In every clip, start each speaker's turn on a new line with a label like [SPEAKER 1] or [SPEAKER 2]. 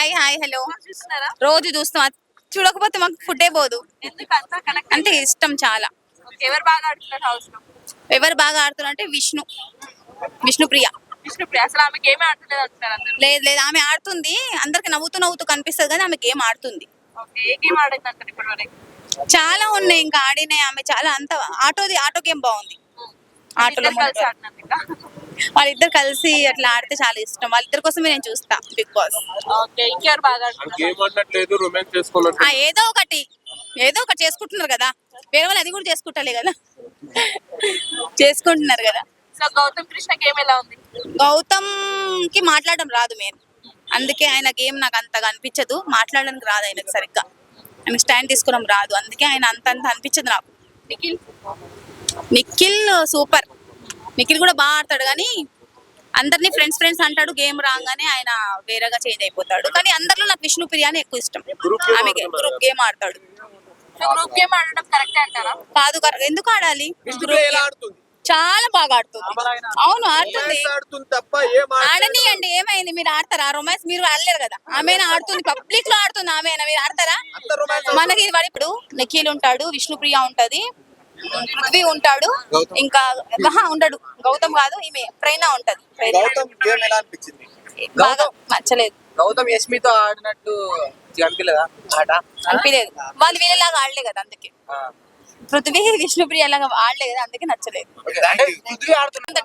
[SPEAKER 1] Hi hi hello.
[SPEAKER 2] చూస్తున్నారా?
[SPEAKER 1] రోజు చూస్తాం చూడకపోతే మాకు ఫుడ్డే పోదు. అంటే ఇష్టం చాలా.
[SPEAKER 2] ఎవరు బాగా ఆడుతున్నారు హౌస్లో?
[SPEAKER 1] ఎవరు బాగా ఆడుతున్నారు అంటే విష్ణు. విష్ణుప్రియ
[SPEAKER 2] విష్ణుప్రియ అసలు ఆమెకి ఏమీ ఆడలేదు అంటున్నారు అందరూ.
[SPEAKER 1] లేదు లేదు. ఆమె ఆడుతుంది. అందరికి నవ్వుతూ నవ్వుతూ కనిపిస్తుంది కానీ ఆమె గేమ్ ఆడుతుంది.
[SPEAKER 2] ఓకే ఏ గేమ్ ఆడింది అంటారు ఇప్పటి వరకు
[SPEAKER 1] చాలా ఉన్నాయి ఇంకా ఆడినాయి ఆమె. చాలా అంత ఆటోది ఆటో గేమ్ బాగుంది. ఆటోలో వాళ్ళిద్దరు కలిసి అట్లా ఆడితే చాలా ఇష్టం. వాళ్ళిద్దరి కోసమే నేను చూస్తా బిగ్ బాస్. ఏదో ఒకటి ఏదో ఒకటి చేసుకుంటున్నారు కదా. వేరే వాళ్ళు అది కూడా చేసుకుంటలే కదా. చేసుకుంటున్నారు కదా.
[SPEAKER 2] సో గౌతమ్ కృష్ణ గేమ్ ఎలా ఉంది?
[SPEAKER 1] గౌతమ్కి మాట్లాడడం రాదు మేము అందుకే ఆయన గేమ్ నాకు అంతగా అనిపించదు. మాట్లాడడానికి రాదు ఆయనకు సరిగ్గా. ఆయనకు స్టాండ్ తీసుకోవడం రాదు. అందుకే ఆయన అంత అంత అనిపించదు నాకు.
[SPEAKER 2] నిఖిల్
[SPEAKER 1] సూపర్. నిఖిల్ కూడా బాగా ఆడతాడు కానీ అందరినీ ఫ్రెండ్స్ ఫ్రెండ్స్ అంటాడు గేమ్ రాగానే ఆయన వేరేగా చేంజ్ అయిపోతాడు. కానీ అందరిలో నాకు విష్ణుప్రియ అని ఎక్కువ ఇష్టం. ఆమె? గ్రూప్ గేమ్ ఆడతాడు.
[SPEAKER 2] గ్రూప్ గేమ్ ఆడడం కరెక్టే అంటారా?
[SPEAKER 1] కాదు ఎందుకు ఆడాలి?
[SPEAKER 3] విష్ణుప్రియ ఎలా ఆడుతుంది?
[SPEAKER 1] చాలా బాగా ఆడుతుంది. అవును ఆడుతుంది. ఆడనియండి ఏమైంది? మీరు ఆడతారా? రొమాన్స్ మీరు ఆడలేరు కదా. ఆమె ఆడుతుంది? పబ్లిక్లో ఆడుతుంది ఆమె మీరు ఆడతారా? మనకి ఇది వాడు ఇప్పుడు నిఖిల్ ఉంటాడు విష్ణుప్రియ ఉంటది. పృథ్వీ ఉంటాడు. ఇంకా మహా ఉండడు. గౌతమ్ కాదు ఈమె ప్రేరణ ఉంటది. బాగా నచ్చలేదు.
[SPEAKER 4] గౌతమ్ యశ్మితో ఆడినట్టు అనిపించలేదా? ఆట?
[SPEAKER 1] అనిపించలేదు. వాళ్ళు వీళ్ళలాగా ఆడలే కదా అందుకే. పృథ్వీ విష్ణుప్రియ లాగా ఆడలే కదా అందుకే నచ్చలేదు.
[SPEAKER 4] ఓకే, అంటే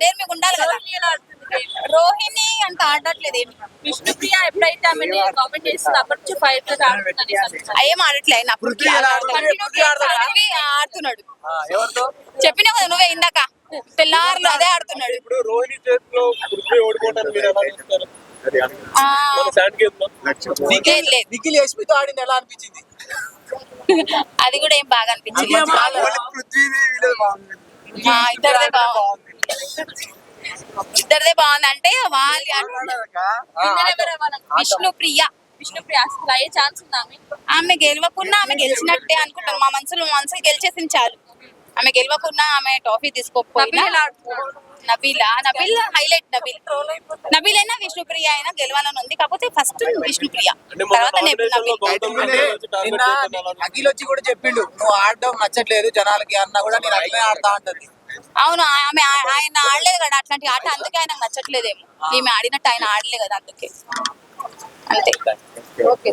[SPEAKER 1] డేర్ మీకు ఉండాలి కదా.
[SPEAKER 2] రోహిణి
[SPEAKER 1] అంత ఆడట్లేదు. ఏమి
[SPEAKER 2] విష్ణుప్రియ ఎప్పుడైతే ఆమెని కామెంట్ చేస్తుంది అప్పటి నుంచి ఫైవ్ ప్లస్.
[SPEAKER 1] ఏం ఆడట్లే ఆయన
[SPEAKER 4] పృథ్వీ ఎలా ఆడుతుంది? పృథ్వీ ఆడుతున్నాడా?
[SPEAKER 1] చెప్పినా కదా నువ్వే ఇందాక. తెల్లారులు అదే ఆడుతున్నాడు.
[SPEAKER 3] ఇప్పుడు రోహిణి చేతిలో పృథ్వీ మీరు ఎలా చూస్తారు?
[SPEAKER 4] ఆడింది ఎలా అనిపించింది?
[SPEAKER 1] అది కూడా ఏం బాగా అనిపించింది. ఇద్దరిదే బాగుంది. బాగుంది అంటే వాళ్ళు? విష్ణుప్రియ
[SPEAKER 2] విష్ణుప్రియ అసలు అయ్యే ఛాన్స్ ఉందా ఆమె?
[SPEAKER 1] ఆమె గెలవకున్నా ఆమె గెలిచినట్టే అనుకుంటాను మా మనసులో మనసులు గెలిచేసింది చాలు. ఆమె గెలవకున్నా ఆమె ట్రోఫీ తీసుకోకపోయినా
[SPEAKER 2] నబీల్?
[SPEAKER 1] నబీల్ హైలైట్ నబీల్. నబీల్ అయినా విష్ణుప్రియ అయినా గెలవాలని ఉంది. కాకపోతే ఫస్ట్ విష్ణుప్రియ తర్వాత.
[SPEAKER 4] అఖిల్ వచ్చి కూడా చెప్పిండు నువ్వు ఆడడం నచ్చట్లేదు జనాలకి అన్నా కూడా నేను అట్లనే ఆడతా అంటది.
[SPEAKER 1] అవును ఆమె ఆయన ఆడలేదు కదా అట్లాంటి ఆట అందుకే ఆయనకు నచ్చట్లేదేమో. ఈమె ఆడినట్టు ఆయన ఆడలే కదా అందుకే. అంతే.
[SPEAKER 4] ఓకే